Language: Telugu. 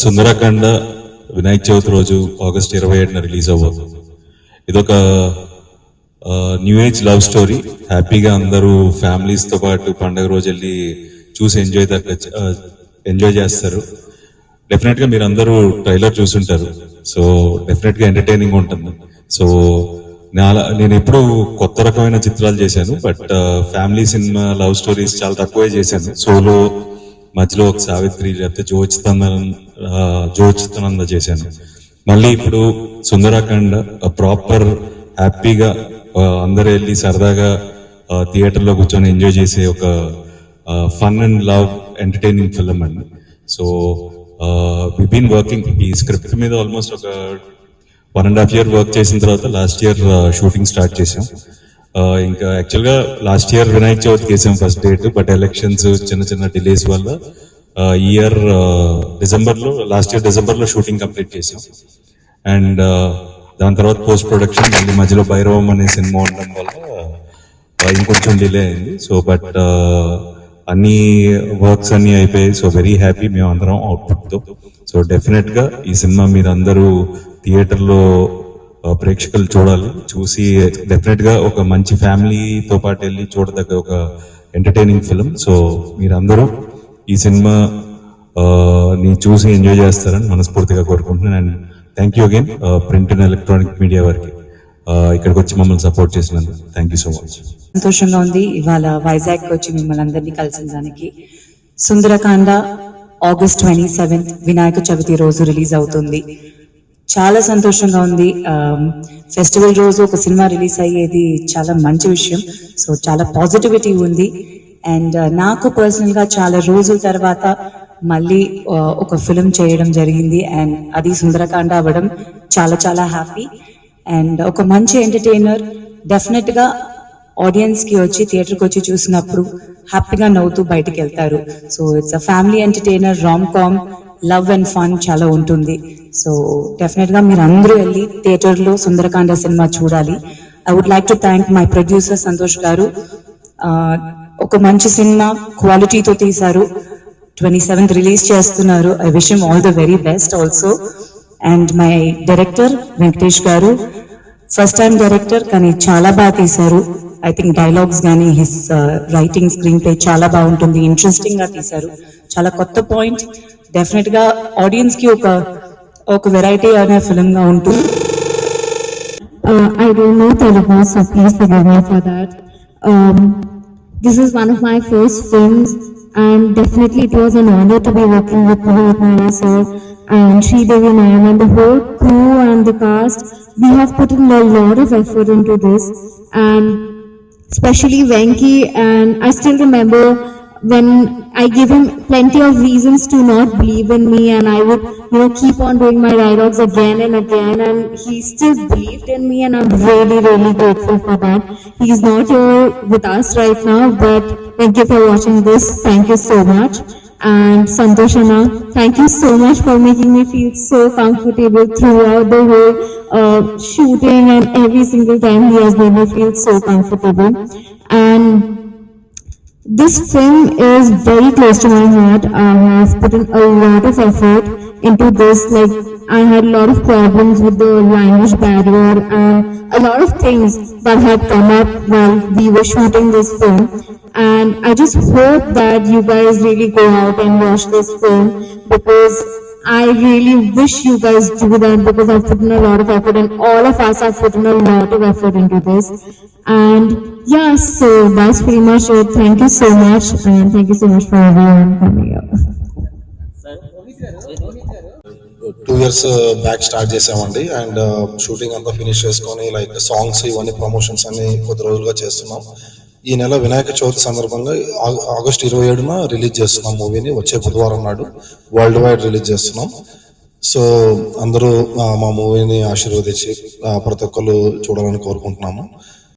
సుందరకాండ వినాయక చవితి రోజు ఆగస్ట్ ఇరవై ఏడున రిలీజ్ అవ్వబోతుంది ఇదొక న్యూ ఏజ్ లవ్ స్టోరీ. హ్యాపీగా అందరూ ఫ్యామిలీస్తో పాటు పండగ రోజు వెళ్ళి చూసి ఎంజాయ్ ఎంజాయ్ చేస్తారు. డెఫినెట్గా మీరు అందరూ ట్రైలర్ చూసుంటారు. సో డెఫినెట్గా ఎంటర్టైనింగ్ ఉంటుంది. సో నేను ఎప్పుడు కొత్త రకమైన చిత్రాలు చేశాను. But family cinema love stories చాలా తక్కువే చేశాను. సోలో మధ్యలో ఒక సావిత్రి లేకపోతే జోచితందనం జోచితనంద చేశాను. మళ్ళీ ఇప్పుడు సుందరాఖండ్ ప్రాపర్ హ్యాపీగా అందరూ వెళ్ళి సరదాగా థియేటర్లో కూర్చొని ఎంజాయ్ చేసే ఒక fun and love entertaining film అండి. సో బీన్ వర్కింగ్ ఈ స్క్రిప్ట్ మీద ఆల్మోస్ట్ ఒక one and half year work చేసిన తర్వాత లాస్ట్ ఇయర్ షూటింగ్ స్టార్ట్ చేసాం ఇంకా యాక్చువల్గా లాస్ట్ ఇయర్ వినాయక చవితి చేసాం ఫస్ట్ డేట్ బట్ ఎలక్షన్స్ చిన్న చిన్న డిలేస్ వల్ల ఇయర్ డిసెంబర్లో లాస్ట్ ఇయర్ డిసెంబర్లో షూటింగ్ కంప్లీట్ చేసాం అండ్ దాని తర్వాత పోస్ట్ ప్రొడక్షన్ మళ్ళీ మధ్యలో భైరవం అనే సినిమా ఉండడం వల్ల ఇంకొంచెం డిలే అయింది. సో బట్ అన్ని వర్క్స్ అన్ని అయిపోయాయి. సో వెరీ హ్యాపీ మేము అందరం అవుట్పుట్తో సో డెఫినెట్గా ఈ సినిమా మీరు అందరూ థియేటర్లో ప్రేక్షకులు చూడాలి. చూసి డెఫినెట్గా ఒక మంచి ఫ్యామిలీతో పాటు వెళ్ళి చూడదగ్గ ఒక ఎంటర్టైనింగ్ ఫిలిం సో మీరందరూ ఈ సినిమా నేను ని చూసి ఎంజాయ్ చేస్తారని మనస్ఫూర్తిగా కోరుకుంటున్నాను. And thank you again print and electronic media వారికి. ఇక్కడికి వచ్చి మమ్మల్ని సపోర్ట్ చేసినందుకు థ్యాంక్ యూ సో మచ్ సంతోషంగా ఉంది. ఇవాళ వైజాగ్ వచ్చి మిమ్మల్ని అందరినీ కలిసిన దానికి. Sundarakanda August twenty seventh Vinayaka Chavithi రోజు రిలీజ్ అవుతుంది. చాలా సంతోషంగా ఉంది. ఫెస్టివల్ రోజు ఒక సినిమా రిలీజ్ అయ్యేది చాలా మంచి విషయం. సో చాలా పాజిటివిటీ ఉంది. అండ్ uh, నాకు పర్సనల్గా చాలా రోజుల తర్వాత మళ్ళీ ఒక ఫిలిం చేయడం జరిగింది. అండ్ అది సుందరకాండ అవ్వడం చాలా చాలా హ్యాపీ అండ్ ఒక మంచి ఎంటర్టైనర్ డెఫినెట్గా ఆడియన్స్కి వచ్చి థియేటర్కి వచ్చి చూసినప్పుడు హ్యాపీగా నవ్వుతూ బయటికి వెళ్తారు. So it's a family entertainer rom com love and fun చాలా ఉంటుంది. సో డెఫినెట్గా మీరు అందరూ వెళ్ళి థియేటర్లో సుందరకాండ సినిమా చూడాలి. I would like to thank my producer Santosh garu. ఒక మంచి సినిమా క్వాలిటీతో తీశారు. ట్వంటీ సెవెంత్ రిలీజ్ చేస్తున్నారు. I wish all the very best also. And my director Venkatesh garu first time director కానీ చాలా బాగా తీశారు. ఐ థింక్ డైలాగ్స్ కానీ హిస్ రైటింగ్ స్క్రీన్ ప్లే చాలా బాగుంటుంది. ఇంట్రెస్టింగ్గా తీశారు. చాలా కొత్త పాయింట్. డెఫినెట్గా ఆడియన్స్కి ఒక ఒక వెరైటీ అనే ఫిలిం గా ఉంటుంది. I don't know Telugu so please for that this is one of my first films, and definitely it was an honor to be working with Mohit sir and Sri Devi ma'am and the whole crew and the cast. We have put in a lot of effort into this, and especially Venki, and I still remember when I gave him plenty of reasons to not believe in me, and I would, you know, keep on doing my dialogues again and again, and he still believed in me, and I'm really, really grateful for that. He's not here with us right now, but thank you for watching this. Thank you so much. And Santoshana, thank you so much for making me feel so comfortable throughout the whole uh, shooting and every single time he has made me feel so comfortable. And this film is very close to my heart. I have put in a lot of effort into this. Like, I had a lot of problems with the language barrier and a lot of things that had come up while we were shooting this film. And I just hope that you guys really go out and watch this film because I really wish you guys do that because I've put in a lot of effort and all of us have put in a lot of effort into this. And yeah, so that's pretty much it. Thank you so much and thank you so much for everyone coming up. Two years back start చేసామండి అండ్ షూటింగ్ అంతా ఫినిష్ చేసుకొని లైక్ సాంగ్స్ ఇవన్నీ ప్రమోషన్స్ అన్ని కొద్ది రోజులుగా చేస్తున్నాం ఈ నెల వినాయక చవితి సందర్భంగా ఆగస్ట్ ఇరవై ఏడున రిలీజ్ చేస్తున్నాం మూవీని వచ్చే బుధవారం నాడు వరల్డ్ వైడ్ రిలీజ్ చేస్తున్నాం. సో అందరూ మా మూవీని ఆశీర్వదించి ప్రతి ఒక్కరు చూడాలని కోరుకుంటున్నాము.